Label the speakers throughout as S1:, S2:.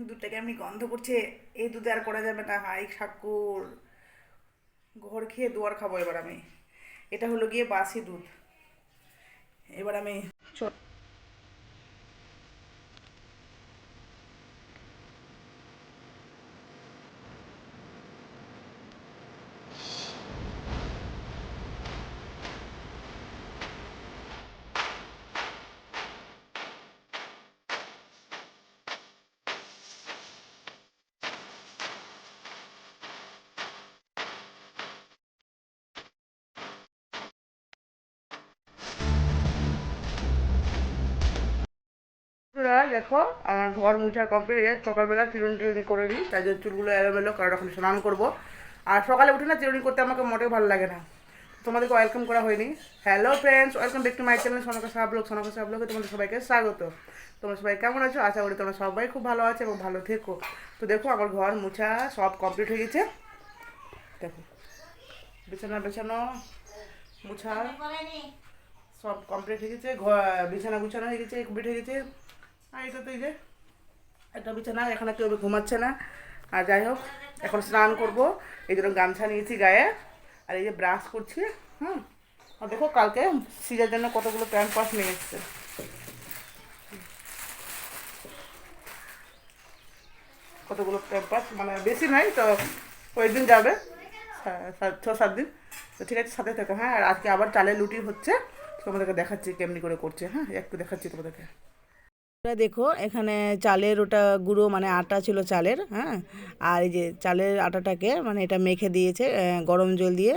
S1: দুধটাকে আমি গন্ধ করছে, এই দুধে আর করা যাবে না। হাই ঠাকুর। ঘর খেয়ে দুয়ার খাব এবার আমি। এটা হলো গিয়ে বাসি দুধ। এবার আমি ছোট দেখো আমার ঘর মুছা কমপ্লিট হয়ে সকালবেলা চিরুনি টিরুনি করে নিই তাই জন্য চুলগুলো এলোমেলো কারণ এখন স্নান করব। আর সকালে উঠে না চিরুনি করতে আমাকে মোটেও ভালো লাগে না। তোমাদেরকে ওয়েলকাম করা হয়নি। Hello friends welcome back to my channel সোনাকা সাবলোক সোনাকা সাবলোকে তোমাদের সবাইকে স্বাগত। তোমরা সবাই কেমন আছো? আশা করি তোমরা সবাই খুব ভালো আছে এবং ভালো থেকো। তো দেখো আমার ঘর মুছা সব কমপ্লিট হয়ে গেছে। দেখো বিছানা বেছানো মুছা সব কমপ্লিট হয়ে গেছে ঘর বিছানা গুছানো হয়ে গেছে কমপ্লিট হয়ে গেছে। আর এটা তো এই যে, একটা বিছানা, এখানে কেউ ঘুমাচ্ছে না। আর যাই হোক, এখন স্নান করব। এই জন্য গামছা নিয়েছি গায়ে। আর এই যে ব্রাশ করছি, হুম। আর দেখো, কালকে সিজার জন্য কতগুলো প্যান্ট পাস নিয়ে এসছে। কতগুলো প্যান্ট পাস? মানে বেশি নাই, তো কয়েকদিন যাবে। সা- ছ, সাত দিন। তো ঠিক আছে, সাথে থাকো হ্যাঁ। আর আজকে আবার চালের লুটি হচ্ছে। তোমাদেরকে দেখাচ্ছি কেমনি করে করছে হ্যাঁ। একটু দেখাচ্ছি তোমাদেরকে।
S2: এবার দেখো, এখানে চালের ওটা গুঁড়ো মানে আটা ছিল চালের হ্যাঁ? আর এই যে চালের আটাটাকে মানে এটা মেখে দিয়েছে গরম জল দিয়ে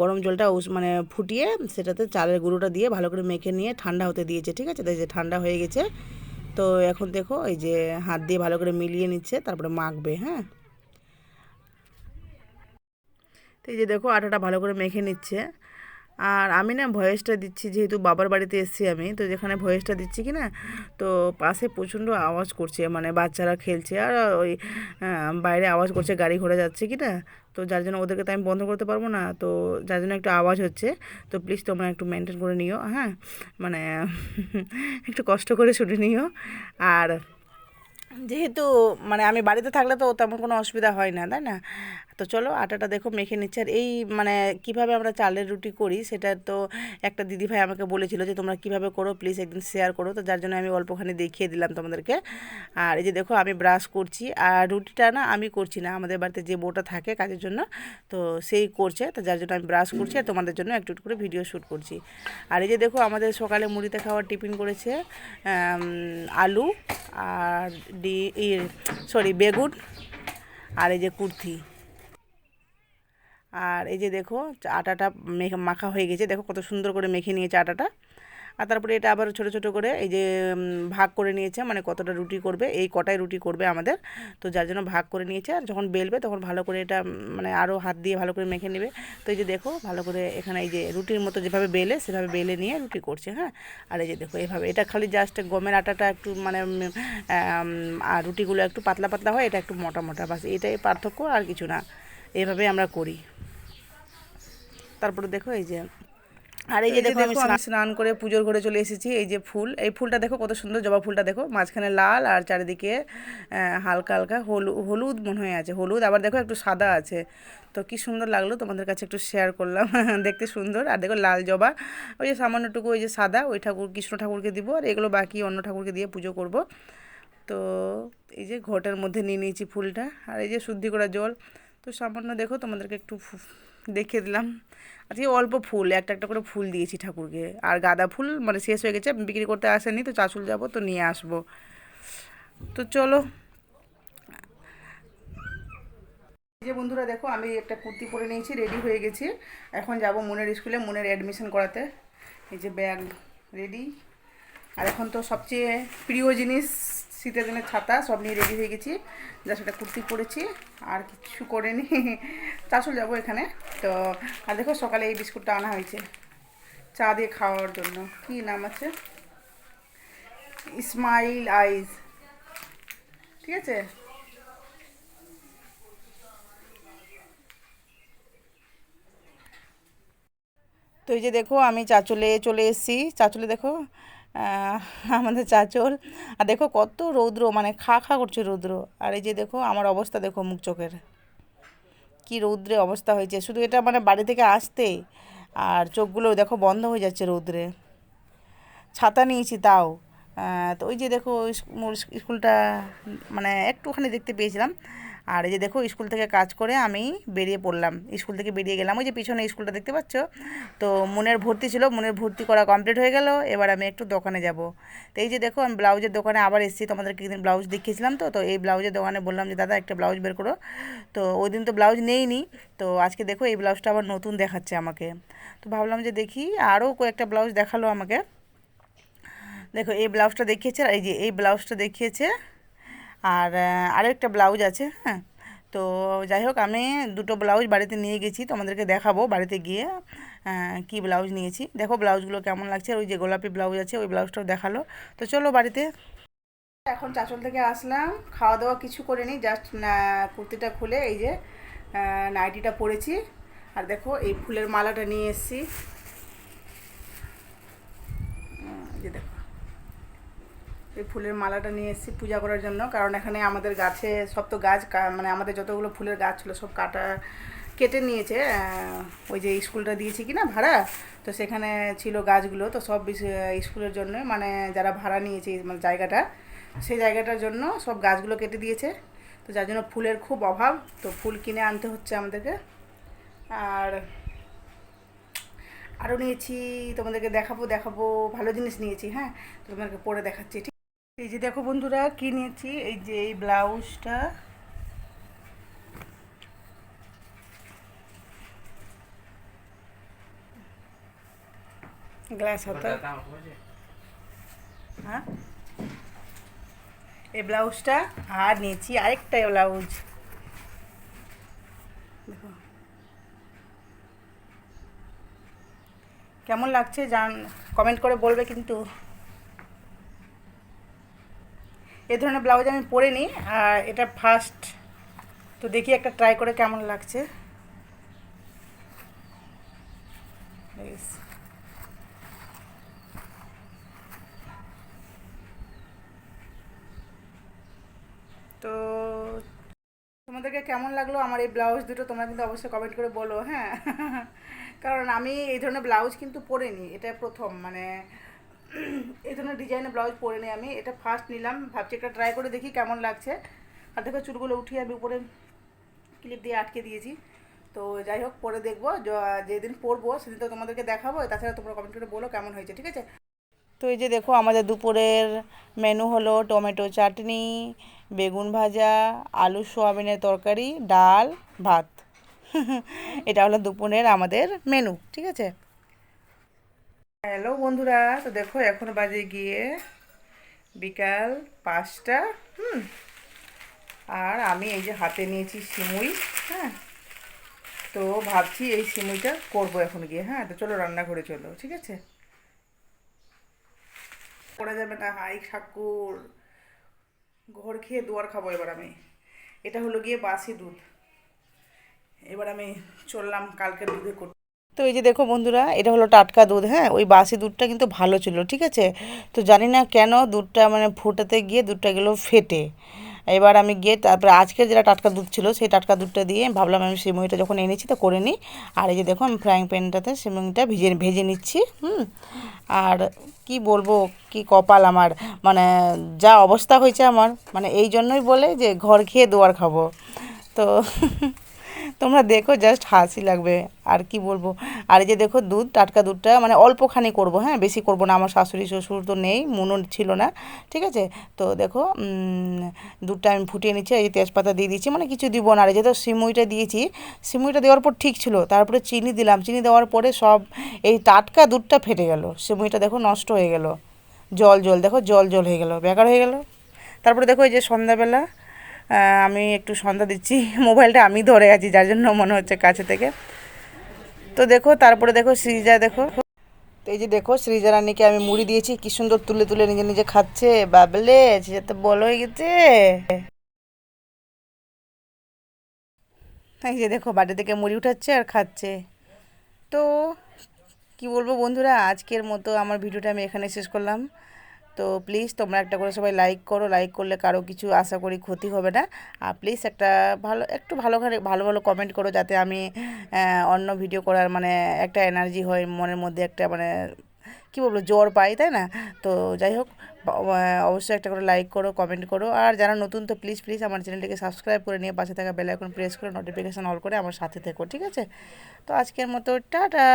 S2: গরম জলটা মানে ফুটিয়ে সেটাতে চালের গুঁড়োটা দিয়ে ভালো করে মেখে নিয়ে ঠান্ডা হতে দিয়েছে, ঠিক আছে? তো এই যে ঠান্ডা হয়ে গেছে, তো এখন দেখো, এই যে হাত দিয়ে ভালো করে মিলিয়ে নিচ্ছে, তারপরে মাখবে হ্যাঁ? তো এই যে দেখো, আটাটা ভালো করে মেখে নিচ্ছে আর আমি না ভয়েসটা দিচ্ছি, যেহেতু বাবার বাড়িতে এসেছি আমি, তো যেখানে ভয়েসটা দিচ্ছি কি না, তো পাশে প্রচণ্ড আওয়াজ করছে মানে বাচ্চারা খেলছে আর ওই বাইরে আওয়াজ করছে, গাড়ি ঘোড়া যাচ্ছে কি না, তো যার জন্য ওদেরকে তো আমি বন্ধ করতে পারব না, তো যার জন্য একটু আওয়াজ হচ্ছে, তো প্লিজ তোমরা একটু মেনটেন করে নিও হ্যাঁ মানে একটু কষ্ট করে ছুটে নিও, আর যেহেতু মানে আমি বাড়িতে থাকলে তো তেমন কোনো অসুবিধা হয় না, তাই না? তো চলো আটাটা দেখো মেখে নিচ্ছে। আর এই মানে কীভাবে আমরা চালের রুটি করি সেটা তো একটা দিদিভাই আমাকে বলেছিল যে তোমরা কীভাবে করো প্লিজ একদিন শেয়ার করো। তো যার জন্য আমি অল্পখানি দেখিয়ে দিলাম তোমাদেরকে। আর এই যে দেখো আমি ব্রাশ করছি। আর রুটিটা না আমি করছি না, আমাদের বাড়িতে যে বউটা থাকে কাজের জন্য, তো সেই করছে। তো যার জন্য আমি ব্রাশ করছি আর তোমাদের জন্য একটু করে ভিডিও শ্যুট করছি। আর এই যে দেখো আমাদের সকালে মুড়িতে খাওয়ার টিফিন করেছে আলু। আর ডি সরি বেগুন আর এই যে কুর্তি। আর এই যে দেখো, আটাটা মেখে, মাখা হয়ে গেছে। দেখো কত সুন্দর করে মেখে নিয়েছে আটাটা। আর তারপরে এটা আবার ছোট ছোট করে এই যে ভাগ করে নিয়েছে মানে কতটা রুটি করবে, এই কটাই রুটি করবে আমাদের। তো যার জন্য ভাগ করে নিয়েছে, আর যখন বেলবে তখন ভালো করে এটা মানে আরও হাত দিয়ে ভালো করে মেখে নেবে। তো এই যে দেখো, ভালো করে এখানে এই যে রুটির মতো যেভাবে বেলে, সেভাবে বেলে নিয়ে রুটি করছে হ্যাঁ? আর এই যে দেখো, এভাবে। এটা খালি জাস্ট গমের আটাটা একটু মানে আর রুটিগুলো একটু পাতলা পাতলা হয়, এটা একটু মোটা মোটা, বাস এটাই পার্থক্য আর কিছু না। এভাবে আমরা করি। তারপরে দেখো এই যে আর এই যে দেখো আমি স্নান করে পুজোর ঘরে চলে এসেছি এই যে ফুল এই ফুলটা দেখো কত সুন্দর জবা ফুলটা দেখো মাঝখানে লাল আর চারিদিকে হালকা হালকা হলুদ হলুদ মনে হয়ে আছে হলুদ আবার দেখো একটু সাদা আছে। তো কি সুন্দর লাগল তোমাদের কাছে একটু শেয়ার করলাম দেখতে সুন্দর। আর দেখো লাল জবা ওই যে সামান্যটুকু ওই যে সাদা ওই ঠাকুর কৃষ্ণ ঠাকুরকে দিব আর এগুলো বাকি অন্য ঠাকুরকে দিয়ে পুজো করব। তো এই যে ঘটের মধ্যে নিয়ে নিয়েছি ফুলটা আর এই যে শুদ্ধি করা জল। তো সামান্য দেখো তোমাদেরকে একটু দেখিয়ে দিলাম। আজকে অল্প ফুল, একটা একটা করে ফুল দিয়েছি ঠাকুরকে। আর গাঁদা ফুল মানে শেষ হয়ে গেছে, বিক্রি করতে আসেনি, তো চাচুল যাব, তো নিয়ে আসব। তো চলো।
S1: যে বন্ধুরা দেখো, আমি একটা কুর্তি পরে নিয়েছি, রেডি হয়ে গেছি। এখন যাব মনের স্কুলে, মনের অ্যাডমিশন করাতে। এই যে ব্যাগ রেডি আর এখন তো সবচেয়ে প্রিয় জিনিস শীতের দিনের ছাতা সব নিয়ে রেডি হয়ে গেছি। যা সেটা কুর্তি পরেছি, আর কিছু করিনি। চাষল যাব এখানে। তো, আর দেখো সকালে এই বিস্কুটটা আনা হয়েছে। চা দিয়ে খাওয়ার জন্য। কি নাম আছে? স্মাইল আইজ ঠিক আছে?
S2: তো এই যে দেখো, আমি চাচলে চলে এসেছি। চাচলে দেখো আমাদের চাচল। আর দেখো কত রৌদ্র মানে খা খা করছে রৌদ্র। আর এই যে দেখো, আমার অবস্থা দেখো মুখ চোখের। কী রৌদ্রে অবস্থা হয়েছে। শুধু এটা মানে বাড়ি থেকে আসতে, আর চোখগুলো দেখো বন্ধ হয়ে যাচ্ছে রৌদ্রে। ছাতা নিয়েছি তাও। তো ওই যে দেখো স্কুলটা মানে একটুখানি দেখতে পেয়েছিলাম। আর এই যে দেখো, স্কুল থেকে কাজ করে আমি বেরিয়ে পড়লাম। স্কুল থেকে বেরিয়ে গেলাম, ওই যে পিছনে স্কুলটা দেখতে পাচ্ছ? তো মনের ভর্তি ছিল, মনের ভর্তি করা কমপ্লিট হয়ে গেল, এবার আমি একটু দোকানে যাব। তো এই যে দেখো, আমি ব্লাউজের দোকানে আবার এসেছি, তোমাদেরকে একদিন ব্লাউজ দেখিয়েছিলাম তো তো এই ব্লাউজের দোকানে বললাম যে, দাদা, একটা ব্লাউজ বের করো। তো ওই দিন তো ব্লাউজ নেইনি, তো আজকে দেখো এই ব্লাউজটা আবার নতুন দেখাচ্ছে আমাকে। তো ভাবলাম যে দেখি, আরও কয়েকটা ব্লাউজ দেখাল আমাকে। দেখো, এই ব্লাউজটা দেখিয়েছে, আর এই যে এই ব্লাউজটা দেখিয়েছে আর একটা ব্লাউজ আছে হ্যাঁ? তো যাই হোক, আমি দুটো ব্লাউজ বাড়িতে নিয়ে গেছি, তোমাদেরকে দেখাবো বাড়িতে গিয়ে কি ব্লাউজ নিয়েছি। দেখো ব্লাউজগুলো কেমন লাগছে, ওই যে গোলাপি ব্লাউজ আছে, ওই ব্লাউজটাও দেখাল। তো চলো বাড়িতে। এখন চাচল থেকে আসলাম, খাওয়া দাওয়া কিছু করিনি জাস্ট কুর্তিটা খুলে এই যে নাইটিটা পরেছি। আর দেখো এই ফুলের মালাটা নিয়ে এসেছি। যে দেখো। এই ফুলের মালাটা নিয়ে এসেছি পূজা করার জন্য। কারণ এখানে আমাদের গাছে সব তো গাছ মানে আমাদের যতগুলো ফুলের গাছ ছিল সব কাটা, কেটে নিয়েছে ওই যে স্কুলটা দিয়েছি কি না ভাড়া? তো সেখানে ছিল গাছগুলো, তো সব স্কুলের জন্য মানে যারা ভাড়া নিয়েছে মানে জায়গাটা, সেই জায়গাটার জন্য সব গাছগুলো কেটে দিয়েছে। তো যার জন্য ফুলের খুব অভাব, তো ফুল কিনে আনতে হচ্ছে আমাদেরকে। আর আরও নিয়েছি, তোমাদেরকে দেখাবো দেখাবো, ভালো জিনিস নিয়েছি হ্যাঁ? তোমাদেরকে পরে দেখাচ্ছি, ঠিক এই যে দেখো বন্ধুরা কি নিয়েছি? এই যে এই ব্লাউজটা। গ্লাস হতো। হ্যাঁ? এই ব্লাউজটা আর নিয়েছি আরেকটা ব্লাউজ। দেখো। কেমন লাগছে জান কমেন্ট করে বলবে কিন্তু। এ ধরনের ব্লাউজ আমি পরে নিই, আর এটা ফার্স্ট তো দেখি একটা ট্রাই করে কেমন লাগছে। তো তোমাদেরকে কেমন লাগল আমার এই ব্লাউজ দুটো, তোমরা কিন্তু অবশ্যই কমেন্ট করে বলো হ্যাঁ কারণ আমি এই ধরনের ব্লাউজ কিন্তু পরিনি এটা প্রথম মানে ডিজাইনের ব্লাউজ পরে নিই আমি। এটা ফার্স্ট নিলাম, ভাবছি একটা ট্রাই করে দেখি কেমন লাগছে। আর দেখো চুলগুলো উঠিয়ে আমি উপরে ক্লিপ দিয়ে আটকে দিয়েছি। তো যাই হোক, পরে দেখব। যেদিন পরবো, সেদিন তো তোমাদেরকে দেখাবো। তাছাড়া তোমরা কমেন্ট করে বলো কেমন হয়েছে, ঠিক আছে? তো এই যে দেখো, আমাদের দুপুরের মেনু হলো টমেটো চাটনি, বেগুন ভাজা, আলু সোয়াবিনের তরকারি, ডাল, ভাত। এটা হলো দুপুরের আমাদের মেনু ঠিক আছে? হ্যালো বন্ধুরা, তো দেখো এখন বাজে গিয়ে বিকাল পাঁচটা, হুম। আর আমি এই যে হাতে নিয়েছি সিমুই হ্যাঁ। তো ভাবছি এই সিমুইটা করব এখন গিয়ে হ্যাঁ। তো চলো রান্নাঘরে চলো, ঠিক আছে? করা যাবে না, হাই ঠাকুর। ঘর খেয়ে দুয়ার খাব এবার আমি। এটা হলো গিয়ে বাসি দুধ। এবার আমি চললাম কালকের দুধে করতে। তো এই যে দেখো বন্ধুরা, এটা হলো টাটকা দুধ হ্যাঁ? ওই বাসি দুধটা কিন্তু ভালো ছিল, ঠিক আছে? তো জানি না কেন দুধটা মানে ফুটাতে গিয়ে দুধটা গেলো ফেটে। এবার আমি গিয়ে তারপরে আজকের যেটা টাটকা দুধ ছিল, সেই টাটকা দুধটা দিয়ে ভাবলাম আমি সিমুইটা যখন এনেছি তো করে নিই। আর এই যে দেখো আমি ফ্রাইং প্যানটাতে সিমুইটা ভিজে, ভেজে নিচ্ছি, হুম? আর কি বলব, কি কপাল আমার মানে যা অবস্থা হয়েছে আমার মানে এই জন্যই বলে যে ঘর খেয়ে দুয়ার খাব। তো তোমরা দেখো জাস্ট হাসি লাগবে। আর কি বলব? আর এই যে দেখো দুধ, টাটকা দুধটা মানে অল্পখানি করব হ্যাঁ? বেশি করব না, আমার শাশুড়ি, শ্বশুর তো নেই, মনও ছিল না, ঠিক আছে? তো দেখো দুধটা আমি ফুটিয়ে নিচ্ছি, এই যে তেজপাতা দিয়ে দিচ্ছি মানে কিছু দিব না। আর এই যে তো সিমুইটা দিয়েছি, সিমুইটা দেওয়ার পর ঠিক ছিল। তারপরে চিনি দিলাম, চিনি দেওয়ার পরে সব এই টাটকা দুধটা ফেটে গেল। সিমুইটা দেখো নষ্ট হয়ে গেল। জল জল, দেখো জল জল হয়ে গেল, বেকার হয়ে গেল। তারপরে দেখো এই যে সন্ধ্যাবেলা আমি একটু সন্ধ্যা দিচ্ছি। মোবাইলটা আমি ধরে আছি, যার জন্য মনে হচ্ছে কাছে থেকে। তো দেখো, তারপরে দেখো সৃজা দেখো। তো এই যে দেখো সৃজা রানীকে আমি মুড়ি দিয়েছি। কি সুন্দর তুলে তুলে নিজে নিজে খাচ্ছে। বাবলে সৃজা তো বড় হয়ে গেছে। এই যে দেখো, বাড়ি থেকে মুড়ি উঠাচ্ছে আর খাচ্ছে। তো কি বলব বন্ধুরা, আজকের মতো আমার ভিডিওটা আমি এখানে শেষ করলাম। তো প্লিজ তোমরা একটা করে সবাই লাইক করো। লাইক করলে কারও কিছু আশা করি ক্ষতি হবে না। আর প্লিজ একটা ভালো, একটু ভালো ভালো ভালো কমেন্ট করো যাতে আমি অন্য ভিডিও করার মানে একটা এনার্জি হয়, মনের মধ্যে একটা মানে কি বলব জ্বর পাই, তাই না? তো যাই হোক অবশ্যই একটা করে লাইক করো কমেন্ট করো। আর যারা নতুন তো প্লিজ প্লিজ আমার চ্যানেলটিকে সাবস্ক্রাইব করে নিয়ে পাশে থাকা বেল আইকন প্রেস করে নোটিফিকেশান অল করে আমার সাথে থেকো, ঠিক আছে? তো আজকের মতো টাটা!